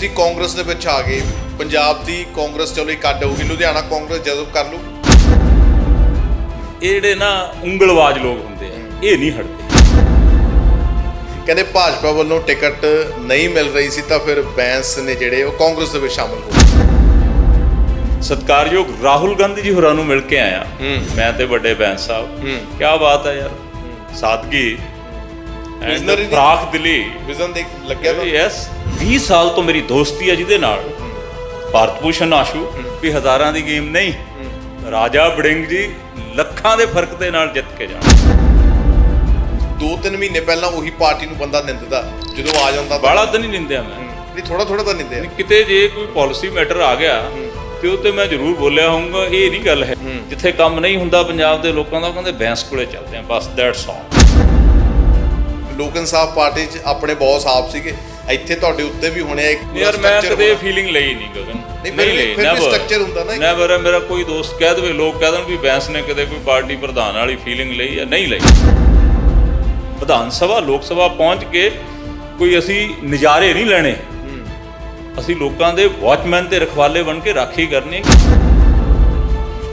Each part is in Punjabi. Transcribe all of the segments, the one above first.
ਤੁਸੀਂ ਕਾਂਗਰਸ ਦੇ ਵਿੱਚ ਆ ਗਏ ਪੰਜਾਬ ਦੀ ਕਾਂਗਰਸ ਚਲੋ ਅੱਡ ਹੋਊਗੀ ਲੁਧਿਆਣਾ ਕਾਂਗਰਸ ਜਦੋਂ ਕਰ ਲੂ ਇਹ ਜਿਹੜੇ ਨਾ ਉਂਗਲਵਾਜ ਲੋਕ ਹੁੰਦੇ ਆ ਇਹ ਨਹੀਂ ਹਟਦੇ। ਕਹਿੰਦੇ ਭਾਜਪਾ ਵੱਲੋਂ ਟਿਕਟ ਨਹੀਂ ਮਿਲ ਰਹੀ ਸੀ ਤਾਂ ਫਿਰ ਬੈਂਸ ਨੇ ਜਿਹੜੇ ਉਹ ਕਾਂਗਰਸ ਦੇ ਵਿੱਚ ਸ਼ਾਮਲ ਹੋ ਗਏ। ਸਤਕਾਰਯੋਗ ਰਾਹੁਲ ਗਾਂਧੀ ਜੀ ਹੋਰਾਂ ਨੂੰ ਮਿਲ ਕੇ ਆਇਆ। ਮੈਂ ਤੇ ਵੱਡੇ ਬੈਂਸ ਸਾਹਿਬ। ਕੀ ਬਾਤ ਹੈ ਯਾਰ। ਸਾਦਗੀ। Visionary ਨੇ- ਫਰਾਖ ਦਿਲੀ। ਵਿਜ਼ਨ ਦੇਖ ਲੱਗਿਆ ਤਾਂ। ਯੈਸ 20 ਸਾਲ ਤੋਂ ਮੇਰੀ ਦੋਸਤੀ ਹੈ ਜਿਹਦੇ ਨਾਲ। ਭਾਰਤ ਭੂਸ਼ਣ ਆਸ਼ੂ ਵੀ ਹਜ਼ਾਰਾਂ ਦੀ ਗੇਮ ਨਹੀਂ ਰਾਜਾ ਬੜਿੰਗ ਜੀ ਲੱਖਾਂ ਦੇ ਫ਼ਰਕ ਦੇ ਨਾਲ ਜਿੱਤ ਕੇ ਜਾਣ। ਦੋ ਤਿੰਨ ਮਹੀਨੇ ਪਹਿਲਾਂ ਉਹੀ ਪਾਰਟੀ ਨੂੰ ਬੰਦਾ ਨਿੰਦਦਾ ਜਦੋਂ ਆ ਜਾਂਦਾ ਬਾਲਾ ਤਾਂ ਨਹੀਂ ਨਿੰਦਿਆ ਮੈਂ। ਨਹੀਂ ਥੋੜਾ ਥੋੜਾ ਤਾਂ ਨਿੰਦਿਆ। ਕਿਤੇ ਜੇ ਕੋਈ ਪਾਲਿਸੀ ਮੈਟਰ ਆ ਗਿਆ ਤੇ ਉਹ ਤੇ ਮੈਂ ਜ਼ਰੂਰ ਬੋਲਿਆ ਹੋਊਗਾ ਇਹ ਨਹੀਂ ਗੱਲ ਹੈ। ਜਿੱਥੇ ਕੰਮ ਨਹੀਂ ਹੁੰਦਾ ਪੰਜਾਬ ਦੇ ਲੋਕਾਂ ਦਾ ਉਹ ਕਹਿੰਦੇ ਬੈਂਸ ਕੋਲੇ ਚੱਲਦੇ ਆ ਬਸ ਦੈਟਸ ਆਲ ਲੋਕ ਇਨਸਾਫ ਪਾਰਟੀ 'ਚ ਆਪਣੇ ਬੌਸ ਆਪ ਸੀਗੇ। ਇੱਥੇ ਤੁਹਾਡੇ ਉੱਤੇ ਵੀ ਹੋਣੇ ਇੱਕ ਯਾਰ ਮੈਂ ਕਦੇ। ਫੀਲਿੰਗ ਲਈ ਨਹੀਂ ਗਗਨ ਨਹੀਂ, ਵੀ- ਫਿਰ ਵੀ structure ਹੁੰਦਾ ਨਾ। ਨੈਵਰ ਮੇਰਾ ਕੋਈ ਦੋਸਤ ਕਹਿ ਦੇਵੇ ਲੋਕ ਕਹਿ ਦੇਣ ਵੀ ਬੈਂਸ ਨੇ ਕਦੇ ਕੋਈ ਪਾਰਟੀ ਪ੍ਰਧਾਨ ਵਾਲੀ ਫੀਲਿੰਗ ਲਈ ਜਾਂ ਨਹੀਂ ਲਈ। ਵਿਧਾਨ ਸਭਾ ਲੋਕ ਸਭਾ ਪਹੁੰਚ ਕੇ ਕੋਈ ਅਸੀਂ ਨਜ਼ਾਰੇ ਨਹੀਂ ਲੈਣੇ। ਅਸੀਂ ਲੋਕਾਂ ਦੇ ਵਾਚਮੈਨ ਤੇ ਰਖਵਾਲੇ ਬਣ ਕੇ ਰਾਖੀ ਕਰਨੀ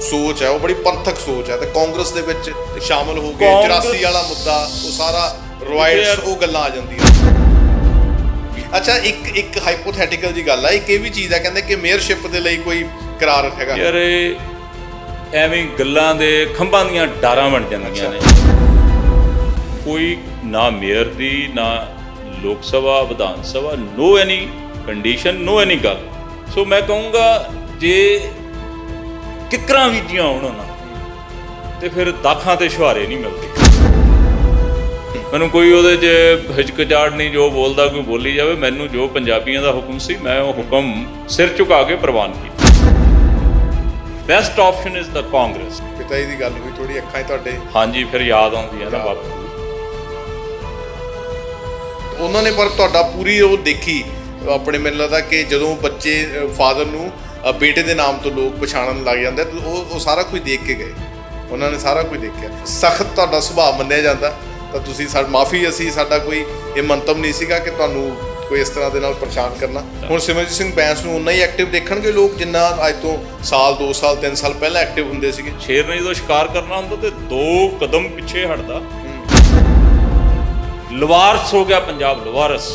ਸੋਚ ਹੈ ਉਹ ਬੜੀ ਪੰਥਕ ਸੋਚ ਹੈ ਤੇ ਕਾਂਗਰਸ ਦੇ ਵਿੱਚ ਸ਼ਾਮਲ ਹੋ ਗਏ ਕਾਂਗਰਸ- 84 ਵਾਲਾ ਮੁੱਦਾ ਉਹ ਸਾਰਾ ਰੋਇਟਸ ਯਾਰ- ਉਹ ਗੱਲਾਂ ਆ ਜਾਂਦੀਆਂ। ਅੱਛਾ ਇੱਕ ਇੱਕ ਹਾਈਪੋਥੈਟੀਕਲ ਜੀ ਗੱਲ ਹੈ ਇੱਕ ਇਹ ਵੀ ਚੀਜ਼ ਹੈ ਕਹਿੰਦੇ ਕਿ ਮੇਅਰਸ਼ਿਪ ਦੇ ਲਈ ਕੋਈ ਕਰਾਰ ਹੈਗਾ। ਯਾਰ ਇਹ ਐਵੇਂ ਗੱਲਾਂ ਦੇ ਖੰਭਾਂ ਦੀਆਂ ਡਾਰਾਂ ਬਣ ਜਾਂਦੀਆਂ ਨੇ। ਕੋਈ ਨਾ ਮੇਅਰ ਦੀ ਨਾ ਲੋਕ ਸਭਾ ਵਿਧਾਨ ਸਭਾ ਨੋ ਐਨੀ ਕੰਡੀਸ਼ਨ ਨੋ ਐਨੀ ਗੱਲ। ਸੋ ਮੈਂ ਕਹੂੰਗਾ ਜੇ ਕਿਕਰਾਂ ਬੀਜੀਆਂ ਹੋਣ ਨਾ ਤੇ ਫਿਰ ਦਾਖਾਂ ਤੇ ਛੁਹਾਰੇ ਨਹੀਂ ਮਿਲਦੇ। ਮੈਨੂੰ ਕੋਈ ਉਹਦੇ 'ਚ ਹਿਚਕਚਾਹਟ ਨਹੀਂ ਜੋ ਬੋਲਦਾ ਕੋਈ ਬੋਲੀ ਜਾਵੇ ਮੈਨੂੰ ਜੋ ਪੰਜਾਬੀਆਂ ਦਾ ਹੁਕਮ ਸੀ ਮੈਂ ਉਹ ਹੁਕਮ ਸਿਰ ਝੁਕਾ ਕੇ ਪ੍ਰਵਾਨ ਕੀਤਾ। Best option is the Congress ਪਿਤਾ ਜੀ ਦੀ ਗੱਲ ਹੋਈ ਥੋੜੀ ਅੱਖਾਂ 'ਚ ਤੁਹਾਡੇ। ਹਾਂਜੀ ਫਿਰ ਯਾਦ ਆਉਂਦੀ ਹੈ ਨਾ ਬਾਪੂ ਉਹਨਾਂ ਨੇ ਪਰ ਤੁਹਾਡਾ ਪੂਰੀ ਉਹ ਦੇਖੀ ਆਪਣੇ ਮੈਨੂੰ ਲੱਗਦਾ ਕਿ ਜਦੋਂ ਬੱਚੇ ਫਾਦਰ ਨੂੰ ਬੇਟੇ ਦੇ ਨਾਮ ਤੋਂ ਲੋਕ ਪਛਾਣਨ ਲੱਗ ਜਾਂਦੇ ਉਹ ਉਹ ਸਾਰਾ ਕੁਝ ਦੇਖ ਕੇ ਗਏ। ਉਹਨਾਂ ਨੇ ਸਾਰਾ ਕੁਝ ਦੇਖਿਆ। ਸਖਤ ਤੁਹਾਡਾ ਸੁਭਾਅ ਮੰਨਿਆ ਜਾਂਦਾ। ਤਾਂ ਤੁਸੀਂ ਸਾਡ ਮਾਫੀ ਅਸੀਂ ਸਾਡਾ ਕੋਈ ਇਹ ਮੰਤਵ ਨਹੀਂ ਸੀਗਾ ਕਿ ਤੁਹਾਨੂੰ ਕੋਈ ਇਸ ਤਰ੍ਹਾਂ ਦੇ ਨਾਲ ਪਰੇਸ਼ਾਨ ਕਰਨਾ। ਹੁਣ ਸਿਮਰਜੀਤ ਸਿੰਘ ਬੈਂਸ ਨੂੰ ਉਨਾ ਹੀ ਐਕਟਿਵ ਦੇਖਣਗੇ ਲੋਕ ਜਿੰਨਾ ਅੱਜ ਤੋਂ ਸਾਲ 2 ਸਾਲ 3 ਸਾਲ ਪਹਿਲਾਂ ਐਕਟਿਵ ਹੁੰਦੇ ਸੀਗੇ। ਸ਼ੇਰ ਨੇ ਜਦੋਂ ਸ਼ਿਕਾਰ ਕਰਨਾ ਹੁੰਦਾ ਤੇ ਦੋ ਕਦਮ ਪਿੱਛੇ ਹਟਦਾ। ਲਵਾਰਸ ਹੋ ਗਿਆ ਪੰਜਾਬ ਲਵਾਰਸ।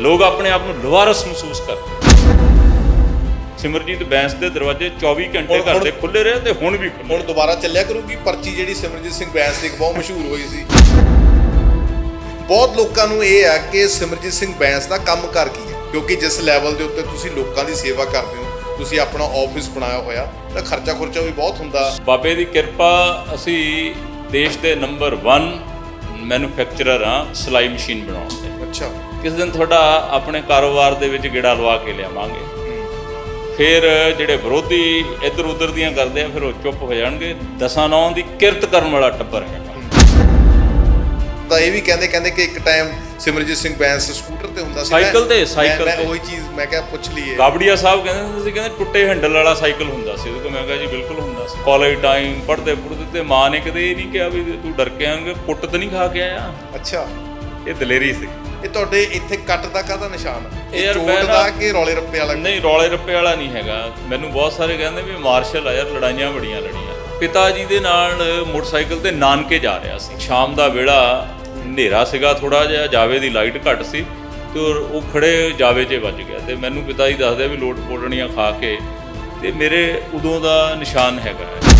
ਲੋਕ ਆਪਣੇ ਆਪ ਨੂੰ ਲਵਾਰਸ ਮਹਿਸੂਸ ਕਰਦੇ ਸਿਮਰਜੀਤ ਬੈਂਸ ਦੇ ਦਰਵਾਜ਼ੇ 24 ਘੰਟੇ ਘਰ ਦੇ ਖੁੱਲੇ ਰਹੇ ਤੇ ਹੁਣ ਵੀ ਖੁੱਲੇ ਹੁਣ ਦੁਬਾਰਾ ਚੱਲਿਆ ਕਰੂਗੀ ਪਰਚੀ ਜਿਹੜੀ ਸਿਮਰਜੀਤ ਸਿੰਘ ਬੈਂਸ ਦੀ ਇੱਕ ਬਹੁਤ ਮਸ਼ਹੂਰ ਹੋਈ ਸੀ। ਬਹੁਤ ਲੋਕਾਂ ਨੂੰ ਇਹ ਆ ਕਿ ਸਿਮਰਜੀਤ ਸਿੰਘ ਬੈਂਸ ਦਾ ਕੰਮ ਕਰ ਕੀ ਹੈ? ਕਿਉਂਕਿ ਜਿਸ ਲੈਵਲ ਦੇ ਉੱਤੇ ਤੁਸੀਂ ਲੋਕਾਂ ਦੀ ਸੇਵਾ ਕਰਦੇ ਹੋ ਤੁਸੀਂ ਆਪਣਾ ਆਫਿਸ ਬਣਾਇਆ ਹੋਇਆ ਤਾਂ ਖਰਚਾ ਖੁਰਚਾ ਵੀ ਬਹੁਤ ਹੁੰਦਾ। ਬਾਬੇ ਦੀ ਕਿਰਪਾ ਅਸੀਂ ਦੇਸ਼ ਦੇ ਨੰਬਰ 1 ਮੈਨੂਫੈਕਚਰਰ ਆ ਸਿਲਾਈ ਮਸ਼ੀਨ ਬਣਾਉਣ ਦੇ। ਅੱਛਾ। ਕਿਸ ਦਿਨ ਤੁਹਾਡਾ ਆਪਣੇ ਕਾਰੋਬਾਰ ਦੇ ਵਿੱਚ ਗੇੜਾ ਲਵਾ ਕੇ ਲਿਆਵਾਂਗੇ। ਫਿਰ ਜਿਹੜੇ ਵਿਰੋਧੀ ਇੱਧਰ ਉੱਧਰ ਦੀਆਂ ਕਰਦੇ ਆ ਫਿਰ ਉਹ ਚੁੱਪ ਹੋ ਜਾਣਗੇ। ਦਸਾਂ ਨੌਂ ਦੀ ਕਿਰਤ ਕਰਨ ਵਾਲਾ ਟੱਬਰ ਤਾਂ ਇਹ ਵੀ ਕਹਿੰਦੇ ਕਹਿੰਦੇ ਕਿ ਇੱਕ ਟਾਈਮ ਸਿਮਰਜੀਤ ਸਿੰਘ ਬੈਂਸ ਸਕੂਟਰ ਤੇ ਹੁੰਦਾ ਸੀ। ਸਾਈਕਲ ਤੇ, ਸਾਈਕਲ ਮੈਂ ਤੇ। ਉਹੀ ਚੀਜ਼ ਮੈਂ ਕਿਹਾ ਪੁੱਛ ਲਈਏ। ਗਾਬੜੀਆ ਸਾਹਿਬ ਕਹਿੰਦੇ ਹੁੰਦੇ ਸੀ ਕਹਿੰਦੇ ਟੁੱਟੇ ਹੈਂਡਲ ਵਾਲਾ ਸਾਈਕਲ ਹੁੰਦਾ ਸੀ। ਉਹਦੇ ਕੋਲ ਮੈਂ ਕਿਹਾ ਜੀ ਬਿਲਕੁਲ ਹੁੰਦਾ ਸੀ। ਕਾਲਜ ਟਾਈਮ ਪੜ੍ਹਦੇ ਪੜ੍ਹਦੇ ਤੇ ਮਾਂ ਨੇ ਕਦੇ ਇਹ ਨਹੀਂ ਕਿਹਾ ਵੀ ਤੂੰ ਡਰ ਕੇ ਆਂਗੇ ਕੁੱਟ ਤਾਂ ਨਹੀਂ ਖਾ ਕੇ ਆਇਆ? ਅੱਛਾ। ਇਹ ਦਲੇਰੀ ਸੀ। ਇਹ ਤੁਹਾਡੇ ਇੱਥੇ ਕੱਟ ਦਾ ਕਾਹਦਾ ਨਿਸ਼ਾਨ? ਇਹ ਚੋਟ ਦਾ ਕਿ ਰੌਲੇ ਰੱਪੇ ਵਾਲਾ? ਨਹੀਂ ਰੌਲੇ ਰੱਪੇ ਵਾਲਾ ਨਹੀਂ ਹੈਗਾ। ਮੈਨੂੰ ਬਹੁਤ ਸਾਰੇ ਕਹਿੰਦੇ ਵੀ ਮਾਰਸ਼ਲ ਆ ਯਾਰ ਲੜਾਈਆਂ ਬੜੀਆਂ ਲੜੀਆਂ। ਪਿਤਾ ਜੀ ਦੇ ਨਾਲ ਮੋਟਰਸਾਈਕਲ ਤੇ ਨਾਨਕੇ ਜਾ ਰਿਹਾ ਸੀ। ਸ਼ਾਮ ਦਾ ਵੇਲਾ ਹਨੇਰਾ ਸੀਗਾ ਥੋੜਾ ਜਿਹਾ, ਜਾਵੇ ਦੀ ਲਾਈਟ ਘੱਟ ਸੀ ਤੇ ਉਹ ਉਹ ਖੜੇ ਜਾਵੇ 'ਚ ਵੱਜ ਗਿਆ ਤੇ ਮੈਨੂੰ ਪਿਤਾ ਜੀ ਦੱਸਦੇ ਵੀ ਲੋਟ ਪੋਟਣੀਆਂ ਖਾ ਕੇ ਤੇ ਮੇਰੇ ਉਦੋਂ ਦਾ ਨਿਸ਼ਾਨ ਹੈਗਾ